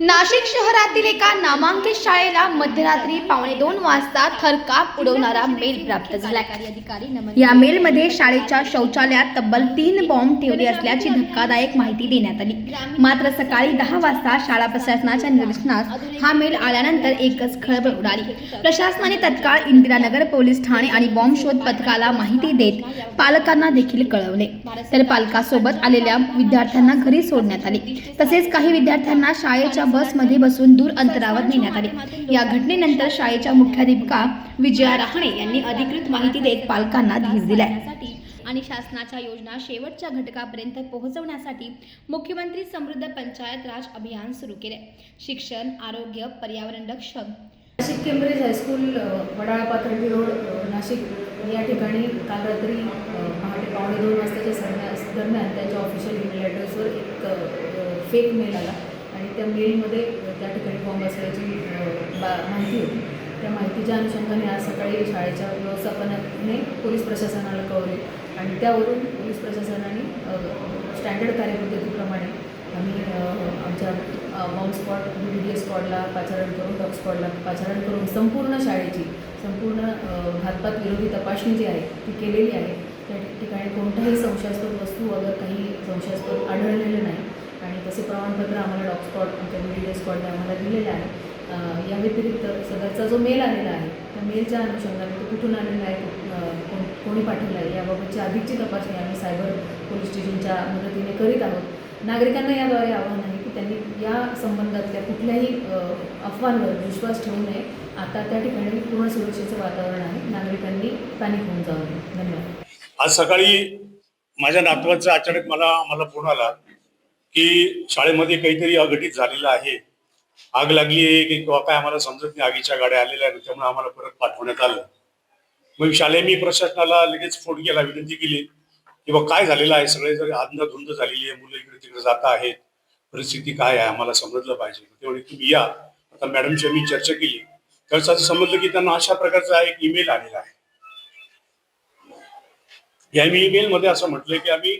नाशिक शहरातील एका नामांकित शाळेला मध्यरात्री पावणे दोन वाजता थरकाप उडवणारा मेल प्राप्त झाला या मेलमध्ये शाळेच्या शौचालयात तब्बल तीन बॉम्ब ठेवले असल्याची धक्कादायक माहिती देण्यात आली. मात्र सकाळी दहा वाजता शाळा प्रशासनाच्या निदर्शनास हा मेल आल्यानंतर एकच खळबळ उडाली. प्रशासनाने तत्काळ इंदिरानगर पोलीस ठाणे आणि बॉम्ब शोध पथकाला माहिती देत पालकांना देखील कळवले. तर पालकासोबत आलेल्या विद्यार्थ्यांना घरी सोडण्यात आले. तसेच काही विद्यार्थ्यांना शाळेच्या बसमध्ये बसून दूर अंतरावर नेण्यात आले. या घटनेनंतर शाळेच्या मुख्याध्यापिका विजया रहाणे यांनी अधिकृत माहिती देत पालकांना धीर दिलाय. आणि शासनाच्या योजना शेवटच्या घटकापर्यंत पोहोचवण्यासाठी मुख्यमंत्री समृद्ध पंचायत राज अभियान सुरू केले शिक्षण आरोग्य पर्यावरण रक्षण. Nashik Cambridge high school Wadala Pathardi road Nashik. या ठिकाणी काल रात्री पहाटे पावणे दोन वाजताच्या सरण्या दरम्यान त्यांच्या ऑफिशियल ईमेल ॲड्रेसवर एक फेक मेल आला. त्या मेलमध्ये त्या ठिकाणी बॉम्ब असल्याची बा माहिती होती. त्या माहितीच्या अनुषंगाने आज सकाळी शाळेच्या व्यवस्थापनाने पोलीस प्रशासनाला कळवले. आणि त्यावरून पोलीस प्रशासनाने स्टँडर्ड कार्यपद्धतीप्रमाणे आम्ही आमच्या bomb spot B D S स्पॉटला पाचारण करून डॉग स्पॉटला पाचारण करून संपूर्ण शाळेची संपूर्ण घातपात विरोधी तपासणी जी आहे ती केलेली आहे. त्या ठिकाणी कोणताही संशयास्पद वस्तू अगर काही संशयास्पद आढळलेलं नाही आणि तसे प्रमाणपत्र आम्हाला डॉग स्पॉट आमच्या बी स्पॉटने आम्हाला दिलेले आहे. या व्यतिरिक्त सदरचा जो मेल आलेला आहे त्या मेलच्या अनुषंगाने तो कुठून आलेला आहे कोण- कोणी पाठवला आहे याबाबतची अधिकची तपासणी आम्ही सायबर पोलीस स्टेशनच्या मदतीने करीत आहोत. नागरिकांना याद्वारे आव्हान आहे की त्यांनी या संबंधातल्या कुठल्याही अफवांवर विश्वास ठेवू नये. आता त्या ठिकाणी पूर्ण सुरक्षेचं वातावरण आहे. नागरिकांनी पॅनिक होऊन जाऊ नये धन्यवाद. आज सकाळी माझ्या नातवाचा अचानक मला मला फोन आला. की शाळेमध्ये काहीतरी अघटित झालेलं आहे. आग लागली आहे की किंवा काय आम्हाला समजत नाही आगीच्या गाड्या आलेल्या आहेत त्यामुळे आम्हाला परत पाठवण्यात आलं. मग शालेय मी प्रशासनाला लगेच फोन केला विनंती केली की बा काय झालेलं आहे? सगळे जर धुंद झालेली आहे मुलं इकडे तिकडे जात आहेत. परिस्थिती काय आहे? आम्हाला समजलं पाहिजे. तेवढी तुम्ही या. आता मॅडमशी मी चर्चा केली. त्यावेळेस असं समजलं की त्यांना अशा प्रकारचा एक ईमेल आलेला आहे. या ईमेल मध्ये असं म्हटलंय की आम्ही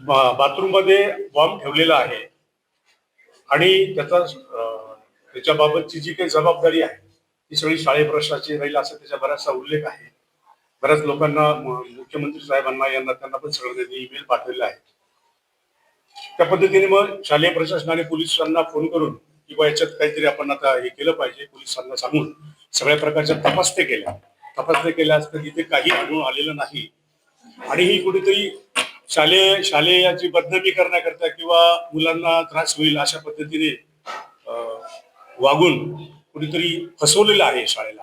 बाथरूममध्ये बॉम्ब ठेवलेला आहे. आणि त्याचा त्याच्याबाबतची जी काही जबाबदारी आहे ती सगळी शाळे प्रश्नाची राहील असं त्याचा बराचसा उल्लेख आहे. बऱ्याच लोकांना मुख्यमंत्री साहेबांना यांना त्यांना पण सगळं त्यांनी ईमेल पाठवलेला आहे. त्या पद्धतीने मग शालेय प्रशासनाने पोलिसांना फोन करून किंवा याच्यात काहीतरी आपण आता हे केलं पाहिजे पोलिसांना सांगून सगळ्या प्रकारच्या तपासण्या केल्या. तपासण्या केल्या असता तिथे काही आढळून आलेलं नाही. आणि ही कुठेतरी शालेय शालेयाची बदनामी करण्याकरता किंवा मुलांना त्रास होईल अशा पद्धतीने अं, वागून कुठेतरी फसवलेलं आहे शाळेला.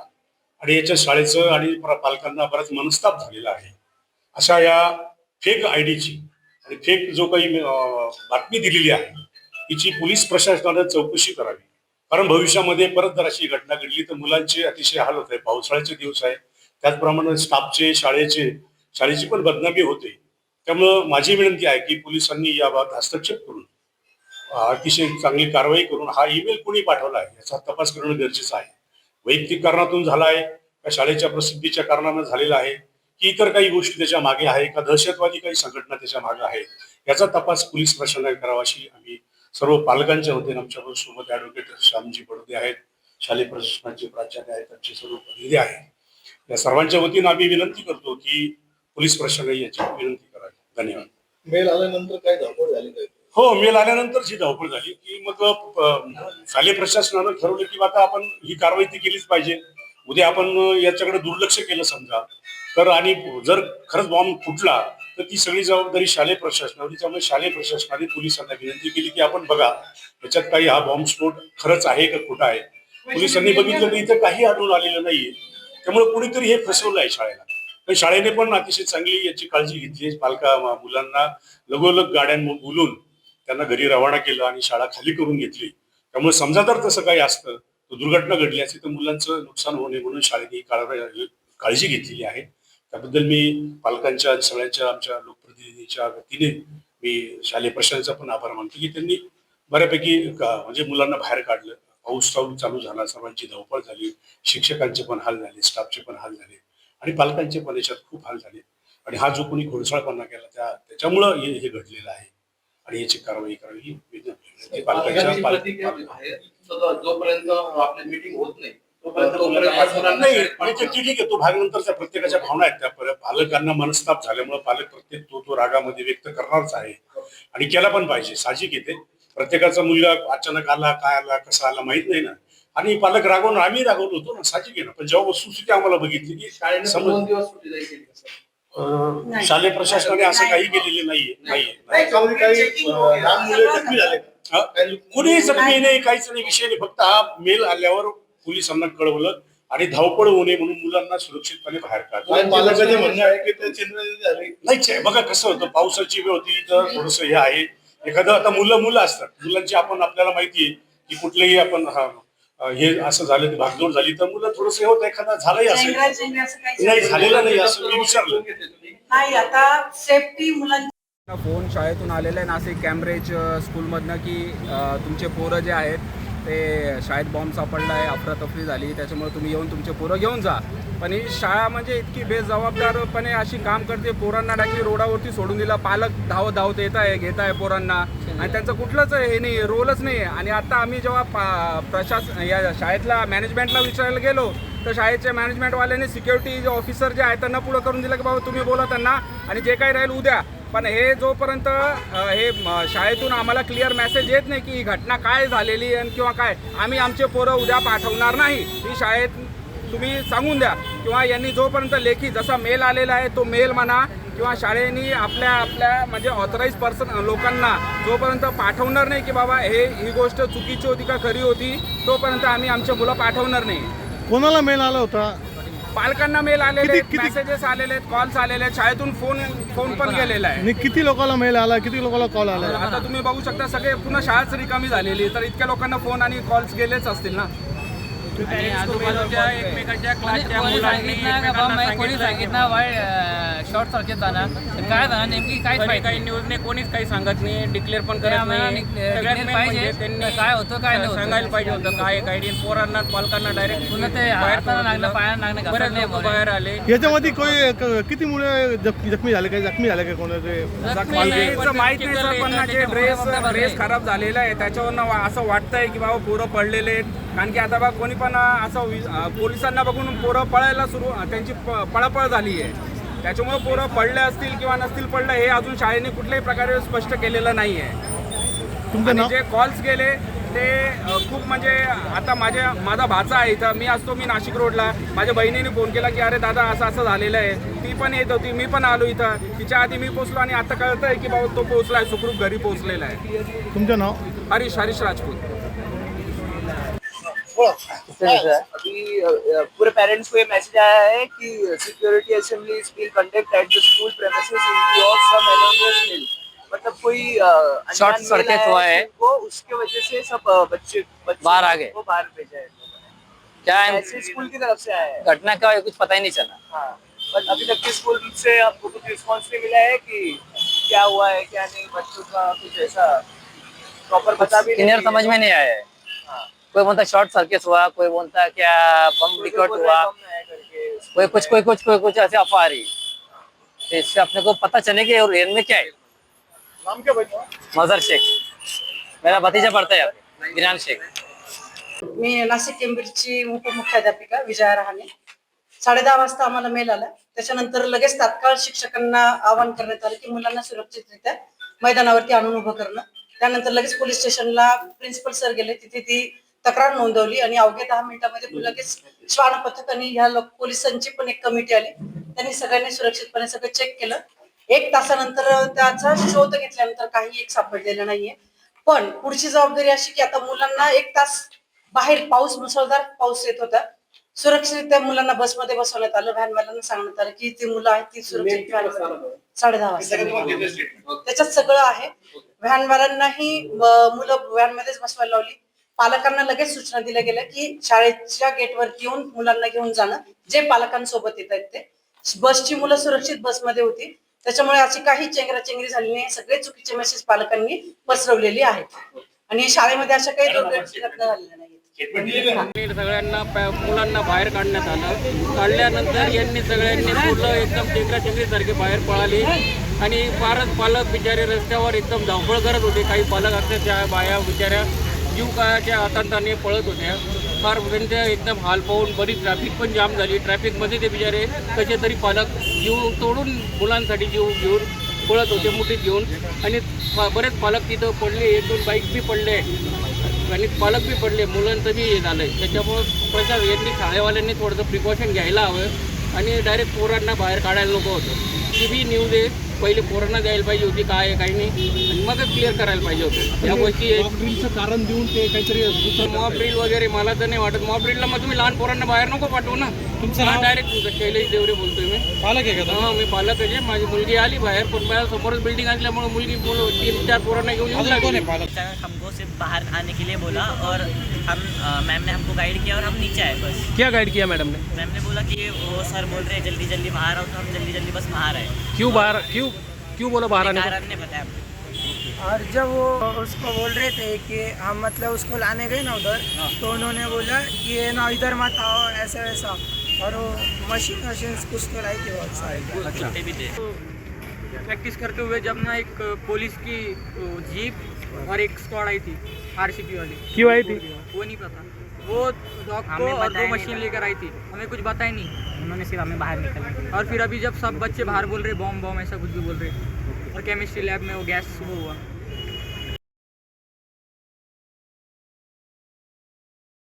आणि याच्या शाळेचं आणि पालकांना बराच मनस्ताप झालेला आहे. अशा या फेक आयडीची आणि फेक जो काही अं, बातमी दिलेली आहे तिची पोलीस प्रशासनानं चौकशी करावी. कारण भविष्यामध्ये परत जर अशी घटना घडली तर मुलांचे अतिशय हाल होत आहे. पावसाळ्याचे दिवस आहे. त्याचप्रमाणे स्टाफचे शाळेचे शाळेची पण बदनामी होते. त्यामुळं माझी विनंती आहे की पोलिसांनी याबाबत हस्तक्षेप करून अतिशय चांगली कारवाई करून हा ईमेल कोणी पाठवला आहे याचा तपास करणं गरजेचं आहे. वैयक्तिक कारणातून झाला आहे का शाळेच्या प्रसिद्धीच्या कारणानं झालेला आहे की इतर काही गोष्टी त्याच्यामागे आहे का दहशतवादी काही संघटना त्याच्यामागे आहेत याचा तपास पोलीस प्रशासनाने करावा अशी आम्ही सर्व पालकांच्या वतीने आमच्यासोबत ऍडव्होकेट श्यामजी बडोदे आहेत शालेय प्रशासनाचे प्राचार्य आहेत त्यांचे सर्व प्रतिनिधी आहेत. या सर्वांच्या वतीनं आम्ही विनंती करतो की पोलीस प्रशासनाने याची विनंती धन्यवाद. मेल आल्यानंतर काय धावपळ झाली काय? हो मेल आल्यानंतर जी धावपळ झाली की मग शालेय प्रशासनानं ठरवलं की आता आपण ही कारवाई ती केलीच पाहिजे. उद्या आपण याच्याकडे दुर्लक्ष केलं समजा तर आणि जर खरंच बॉम्ब फुटला तर ती सगळी जबाबदारी शालेय प्रशासनावर त्यामुळे शालेय प्रशासनाने पोलिसांना विनंती केली की आपण बघा याच्यात काही हा बॉम्ब स्फोट खरंच आहे का खोटा आहे? पोलिसांनी बघितलं तर इथं काही आढळून आलेलं नाहीये. त्यामुळे कुणीतरी हे फसवलं आहे शाळेला. पण शाळेने पण अतिशय चांगली याची काळजी घेतली. पालका मुलांना लगोलग गाड्यांवर बोलून त्यांना घरी रवाना केलं आणि शाळा खाली करून घेतली. त्यामुळे समजा जर तसं काही असतं. तर दुर्घटना घडली असती तर मुलांचं नुकसान होऊ नये म्हणून शाळेने ही काळजी घेतलेली आहे. त्याबद्दल मी पालकांच्या सगळ्यांच्या आमच्या लोकप्रतिनिधीच्या वतीने मी शालेय प्रशासनाचा पण आभार मानतो की त्यांनी बऱ्यापैकी म्हणजे मुलांना बाहेर काढलं. पाऊस चालू चालू झाला सर्वांची धावपळ झाली. शिक्षकांचे पण हाल झाले स्टाफचे पण हाल झाले. आणि पालकांचे पण याच्यात खूप हाल झाले. आणि हा जो कोणी घोळसाळपणा केला त्या त्याच्यामुळं हे हे घडलेलं आहे. आणि याची कारवाई करावी ही विनंती पालकांच्या जोपर्यंत आपली मीटिंग होत नाही ठीक आहे तो भाग नंतरच्या प्रत्येकाच्या भावना आहेत त्या. पालकांना मनस्ताप झाल्यामुळे पालक प्रत्येक तो तो रागामध्ये व्यक्त करणारच आहे. आणि केला पण पाहिजे साहजिक येते प्रत्येकाचा मुलगा अचानक आला काय आला कसा आला माहीत नाही ना. आणि पालक रागवून आम्ही रागवलो होतो ना साहजिक आहे ना पण जेव्हा वस्तुस्थिती आम्हाला बघितली की समज? अं, शालेय प्रशासनाने असं काही केलेले नाहीये नाहीये. याच्यामध्ये काही अं, लहान मुले जखमी झाले. का? हा? काही कुणीही जखमी नाही काहीच नाही विषय नाही. फक्त हा मेल आल्यावर पोलिसांना कळवलं आणि धावपळ होऊ नये म्हणून मुलांना सुरक्षितपणे बाहेर काढलं. काही पालकांचे म्हणणं आहे की ते चिन्ह झाले. नाहीच आहे बघा कसं होतं पावसाची वेळ होती तर थोडस हे आहे. एखादं आता मुलं मुलं असतात. मुलांची आपण आपल्याला माहिती आहे की कुठलेही आपण हा, हे असं झालं भागदौड झाली तर मुलं थोडस हे होतं एखादा झालंही असेल. असं नाही झालेलं नाही असं मी विचारलं. नाही आता सेफ्टी मुलांची फोन शाळेतून आलेला आहे नाशिक कॅम्ब्रिज अ, स्कूलमधनं की तुमचे पोरं जे आहेत ते शाळेत बॉम्ब सापडला आहे अफरातफरी झाली त्याच्यामुळे तुम्ही येऊन तुमचे पोरं घेऊन जा. पण ही शाळा म्हणजे इतकी बेजबाबदारपणे अशी काम करते पोरांना डायरेक्टली रोडावरती सोडून दिला पालक धावत धावत येत आहे घेत आहे पोरांना. आणि त्यांचं कुठलंच हे नाही रोलच नाही. आहे आणि आता आम्ही जेव्हा पा प्रशासन या शाळेतला मॅनेजमेंटला विचारायला गेलो तर शाळेच्या मॅनेजमेंटवाल्याने सिक्युरिटी जे ऑफिसर जे आहेत त्यांना पुढं करून दिलं की बाबा तुम्ही बोला त्यांना आणि जे काही राहील उद्या. पण हे जोपर्यंत हे शाळेतून आम्हाला क्लिअर मेसेज येत नाही की ही घटना काय झालेली आहे किंवा काय आम्ही आमचे पोरं उद्या पाठवणार नाही. ही शाळेत तुम्ही सांगून द्या. किंवा यांनी जोपर्यंत लेखी जसा मेल आलेला आहे तो मेल म्हणा किंवा शाळेने आपल्या आपल्या म्हणजे ऑथराईज पर्सन लोकांना जोपर्यंत पाठवणार नाही की बाबा हे ही गोष्ट चुकीची होती का खरी होती तोपर्यंत आम्ही आमचे मुलं पाठवणार नाही. कोणाला मेल आला होता? पालकांना मेल आलेले किती- आहेत किती- मेसेजेस आलेले आहेत कॉल्स आलेले आहेत शाळेतून फोन फोन पण गेलेला आहे. आणि किती लोकांना मेल आला? किती लोकांना कॉल आला? आता तुम्ही बघू शकता सगळे पुन्हा शाळाच रिकामी झालेली आहे. तर इतक्या लोकांना फोन आणि कॉल्स गेलेच असतील ना? आणि आजूबाजूच्या एकमेकांच्या क्लासच्या मुलांनी एकमेकांना कोणी सांगितलं शॉर्ट सर्किट झाला तर काय झालं नेमकी काय काही न्यूजने कोणीच काही सांगत नाही डिक्लेअर पण करत नाही. सगळ्यात main म्हणजे त्यांनी काय होतं काय सांगायला पाहिजे होतं काय काय नाही. पोरांना पालकांना डायरेक्ट पुन्हा ते लागलं पायाला लागलं बरेच लोक बाहेर आले. याच्यामध्ये कोणी क- किती मुले जख- जखमी झाले काही जखमी झाले का कोणाचे माहीत नाही सर पण जे ड्रेस ड्रेस खराब झालेला आहे त्याच्यावरनं वा- असं वाटतंय की बाबा पोरं पडलेले आहेत. कारण की आता बा कोणी पण असं वि- अं, पोलिसांना बघून पोरं पळायला सुरू त्यांची प- पळापळ झाली आहे. त्याच्यामुळे पोरं पडले असतील किंवा नसतील पडले हे अजून शाळेने कुठल्याही प्रकारे स्पष्ट केलेलं नाही आहे. आणि जे कॉल्स गेले ते खूप म्हणजे आता माझ्या माझा भाचा आहे इथं. मी असतो मी नाशिक रोडला. माझ्या बहिणीने फोन केला की अरे दादा असं असं झालेलं आहे. ती पण येत होती मी पण आलो इथं. तिच्या आधी मी पोचलो आणि आता कळतंय की बाबा तो पोहोचलाय सुखरूप घरी पोहोचलेला आहे. तुमचं नाव? हरीश हरीश राजपूत. अभी पूरे पेरेंट्स को ये मैसेज आया है कि security assembly is being conduct at the school premises in view of some anonymous mail मतलब कोई शॉर्ट circuit हुआ है। को उसके वजह से सब बच्चे बाहर आ गए। को बाहर भेजा है क्या है स्कूल की तरफ़ से आया है घटना का कुछ पता ही नहीं चला हाँ बट अभी तक के स्कूल से आपको कुछ रिस्पॉन्स नहीं मिला है कि क्या हुआ है क्या नहीं बच्चों का कुछ ऐसा प्रॉपर बता भी क्लियर समझ में नहीं आया हाँ। कोई बोलता शॉर्ट सर्किट हुआ कोई बोलता क्या बम विकट हुआ कोई कुछ कोई कुछ कोई कुछ ऐसे अफवाह आ रही। तो इससे अपने को पता चले कि रियल में क्या है। नाम क्या भाई मजर शेख। मेरा भतीजा पढ़ता है गिरान शेख। मी नाशिक केंब्रिजची उपमुख्याध्यापिका विजया रहाणे. साडे दहा वाजता आम्हाला मेल आला. त्याच्यानंतर लगेच तात्काळ शिक्षकांना आवाहन करण्यात आलं की मुलांना सुरक्षितरित्या मैदानावरती आणून उभं करणं. त्यानंतर लगेच पोलीस स्टेशनला प्रिन्सिपल सर गेले. तिथे ती तक्रार नोंदवली आणि अवघ्या दहा मिनिटांमध्ये लगेच श्वान पथक आणि ह्या पोलिसांची पण एक कमिटी आली. त्यांनी सगळ्यांनी सुरक्षितपणे सगळं चेक केलं. एक तासानंतर त्याचा शोध घेतल्यानंतर काही एक सापडलेलं नाहीये. पण पुढची जबाबदारी अशी की आता मुलांना एक तास बाहेर पाऊस मुसळधार पाऊस येत होता. सुरक्षितरित्या मुलांना बसमध्ये बसवण्यात आलं. व्हॅनवाल्यांना सांगण्यात आलं की ती मुलं आहेत ती सुरक्षित साडे दहा वाजता. त्याच्यात सगळं आहे. व्हॅनवाल्यांनाही मुलं व्हॅन मध्येच बसवायला लावली. पालकांना लगेच सूचना दिल्या गेल्या की शाळेच्या गेटवरती येऊन मुलांना घेऊन जाणं. जे पालकांसोबत येत आहेत ते. बसची मुलं सुरक्षित बसमध्ये होती. त्याच्यामुळे अशी काही चेंगराचेंगरी झाली नाही. सगळे चुकीचे मेसेज पालकांनी पसरवलेली आहेत. आणि शाळेमध्ये अशा काही दुर्घटना झालेल्या नाहीत. सगळ्यांना मुलांना बाहेर काढण्यात आलं. काढल्यानंतर यांनी सगळ्यांनी मुलं एकदम टेकरा टेकरी सारखे बाहेर पळाली. आणि फारच पालक बिचारे रस्त्यावर एकदम धावपळ करत होते. काही पालक अक्षरशः बाया बिचाऱ्या. जीव काळाच्या पळत होत्या. फार त्यांच्या एकदम हाल पाहून बरीच ट्रॅफिक पण जाम झाली. ट्रॅफिकमध्ये ते बिचारे कसे तरी पालक जीव तोडून मुलांसाठी जीव घेऊन पळत होते मुठीत घेऊन. आणि बरेच पालक तिथं पडले. एक दोन बाईक बी पडले. आणि पालक बी पडले. मुलांचं बी हे झालं आहे त्याच्यामुळं प्रशासन यांनी शाळेवाल्यांनी थोडंसं प्रिकॉशन घ्यायला हवं. आणि डायरेक्ट पोरांना बाहेर काढायला नको होतं. ती बी न्यूज आहे. पहिले पोरांना द्यायला पाहिजे होती काय आहे काही नाही. आणि मगच क्लिअर करायला पाहिजे होतं. या गोष्टी कारण देऊन ते काहीतरी दुसरं मॉब ड्रिल वगैरे मला तर नाही वाटत. मॉब ड्रिलला मग तुम्ही लहान पोरांना बाहेर नको पाठवू ना. तुमचं? डायरेक्ट शैलेश देवरे बोलतोय मी. पालक आहे का हा मी पालक आहे माझी मुलगी आली बाहेर पण माझ्या समोरच बिल्डिंग असल्यामुळे मुलगी मुलं तीन चार पोरांना घेऊन येऊन लागली. हमको सिर्फ बाहर आने के लिए बोला और हम मैम ने हमको गाइड किया और हम नीचे आए बस। क्या गाइड किया मैडम ने? मैम ने बोला कि वो सर बोल रहे हैं जल्दी जल्दी बाहर आओ तो हम जल्दी जल्दी बस बाहर आए। क्यों बाहर क्यों क्यों बोला बाहर आने कारण ने बताया और जब वो उसको बोल रहे थे कि हम मतलब उसको लाने गए ना उधर तो उन्होंने बोला कि ना इधर मत आओ ऐसा वैसा। और वो मशीन वशीन कुछ तो लाई थी बहुत सारी। भी थे। प्रैक्टिस करते हुए जब ना एक पुलिस की जीप और एक स्क्वाड आई थी आरसीपी वाली। क्यों आई थी? वो नहीं पता। वो डॉग को और दो मशीन लेकर आई थी। हमें कुछ बताया नहीं। उन्होंने सिर्फ़ हमें बाहर निकल और फिर अभी जब सब बच्चे बाहर बोल रहे बॉम्ब बॉम्ब ऐसा कुछ भी बोल रहे। और केमिस्ट्री लैब में वो गैस वो हुआ।